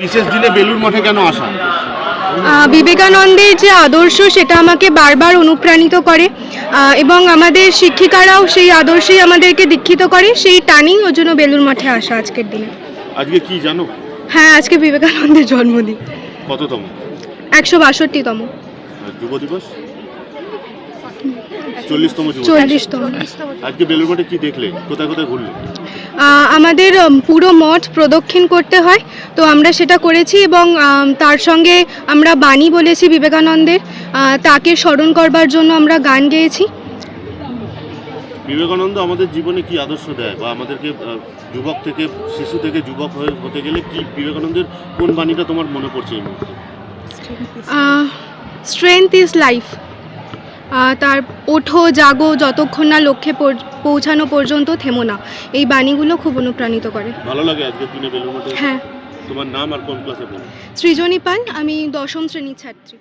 বিশেষ দিনে বেলুর মঠে কেন আসা? বিবেকানন্দের যে আদর্শ সেটা আমাকে বারবার অনুপ্রাণিত করে। এবং আমাদের শিক্ষিকারাও সেই আদর্শেই আমাদেরকে দীক্ষিত করে। সেই টানেই ওর জন্য বেলুর মঠে আসা আজকের দিনে। আজকে কি জানো? হ্যাঁ আজকে বিবেকানন্দের জন্মদিন। কততম? একশো বাষট্টিতম। যুব দিবস? চল্লিশতম চল্লিশতম। আজকে বেলুর মঠে কি দেখলে? কোথায় কোথায় ঘুরলে? আমাদের পুরো মঠ প্রদক্ষিণ করতে হয়। তো আমরা সেটা করেছি এবং তার সঙ্গে আমরা বাণী বলেছি বিবেকানন্দের। তাকে স্মরণ করবার জন্য আমরা গান গেয়েছি। বিবেকানন্দ আমাদের জীবনে কি আদর্শ দেয়? বা আমাদেরকে যুবক থেকে শিশু থেকে যুবক হয়ে হতে গেলে কি বিবেকানন্দের কোন বাণীটা তোমার মনে পড়ছে এই মুহূর্তে? স্ট্রেংথ ইজ লাইফ তার ওঠো জাগো যতক্ষণ না লক্ষ্যে পৌঁছানো পর্যন্ত থেমো না। এই বাণীগুলো খুব অনুপ্রাণিত করে। ভালো লাগে আজকের দিনে বেলুর হ্যাঁ। তোমার নাম আর কোন ক্লাসে পড়ো? সৃজনী পাল আমি দশম শ্রেণির ছাত্রী।